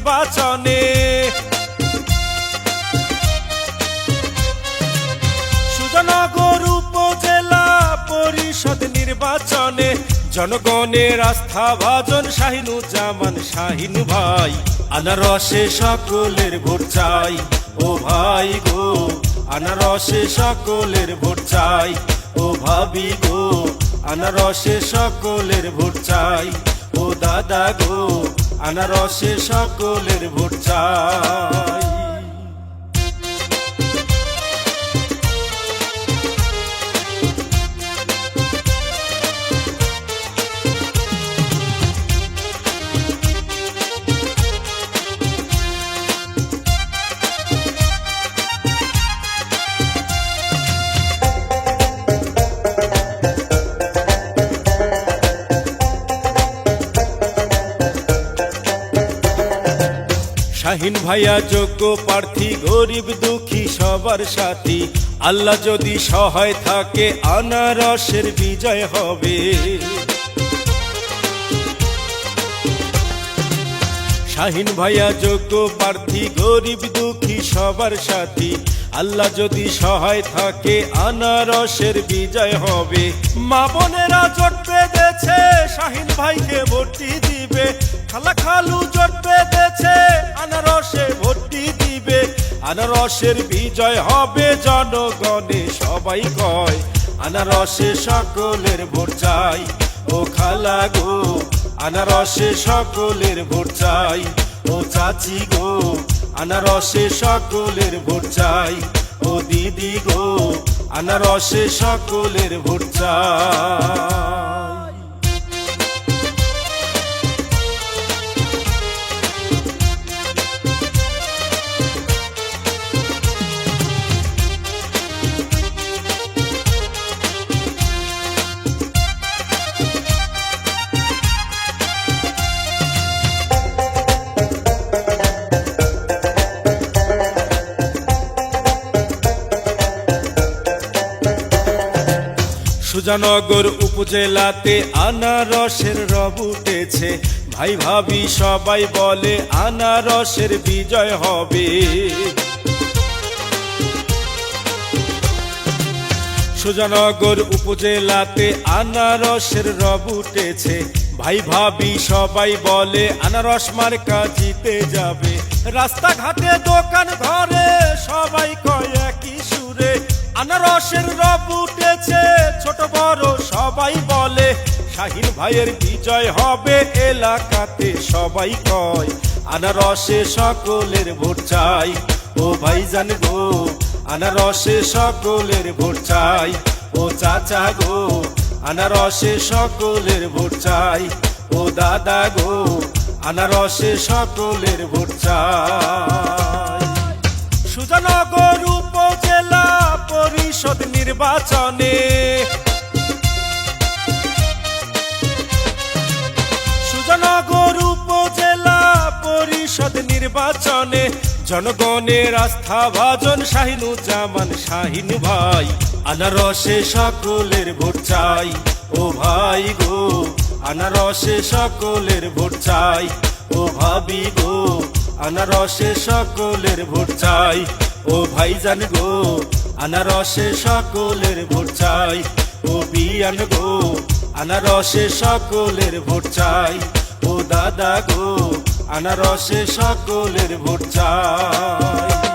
নির্বাচনে। সুজানগর উপজেলা পরিষদ নির্বাচনে জনগণের আস্থা ভাজন শাহিনুজ্জামান শাহিন ভাই আনারসে সকলের ভোট চাই, ও ভাই গো, আনারসে সকলের ভোট চাই, ও ভাবি গো, আনারসে সকলের ভোট চাই, ও দাদা গো আনারসে সকলের ভোট চাই। শাহিন ভাইয়া, যোগ্য প্রার্থী, গরিব দুঃখী সবার সাথী। আল্লাহ যদি সহায় থাকে, আনারসের বিজয় হবে। শাহিন ভাইয়া, যোগ্য প্রার্থী, গরিব দুঃখী সবার সাথী। আল্লাহ যদি সহায় থাকে, আনারসের বিজয় হবে। মা বোনেরা জোট বেঁধেছে, শাহিন ভাইকে ভর্তি দিবে। জোট বেঁধেছে, আনারসে ভর্তি দিবে। আনারসের বিজয় হবে জনগণে, সবাই কয়, আনারসে সকলের ভোট চাই। ও খালা গো, আনারসে সকলের ভোট চাই। ও চাচি গো, আনারসে সকলের ভোট চাই। ও দিদি গো, আনারসে সকলের ভোট চাই। সুজানগর উপজেলাতে আনারসের রব উঠেছে। ভাই ভাবি সবাই বলে আনারসের বিজয় হবে। সুজানগর উপজেলাতে আনারসের রব উঠেছে। ভাই ভাবি সবাই বলে আনারস মার্কা জিতে যাবে। রাস্তাঘাটে দোকান ঘরে সবাই কয় একই সুরে, আনারসের রব উঠেছে। ছোট বড় সবাই বলে, শাহিন ভাইয়ের বিজয় হবে এলাকাতে। সবাই কয়, আনারসে সকলের ভোট চাই। ও ভাইজান গো, আনারসে সকলের ভোট চাই। ও চাচা গো, আনারসে সকলের ভোট চাই। ও দাদা গো, আনারসে সকলের ভোট চাই। সুজানগর উপজেলা পরিষদ নির্বাচনে নির্বাচনে জনগণের আস্থা ভাজন শাহিনুজ্জামান শাহিন ভাই। আনারসে সকলের ভোট চাই। ও ভাই গো, আনারসে সকলের ভোট চাই। ও ভাবি গো, আনারসে সকলের ভোট চাই। ও ভাইজান গো, আনারসে সকলের ভোট চাই। ও বিয়ান গো, আনারসে সকলের ভোট চাই। ও দাদা গো আনারসে সকলের ভোট চাই।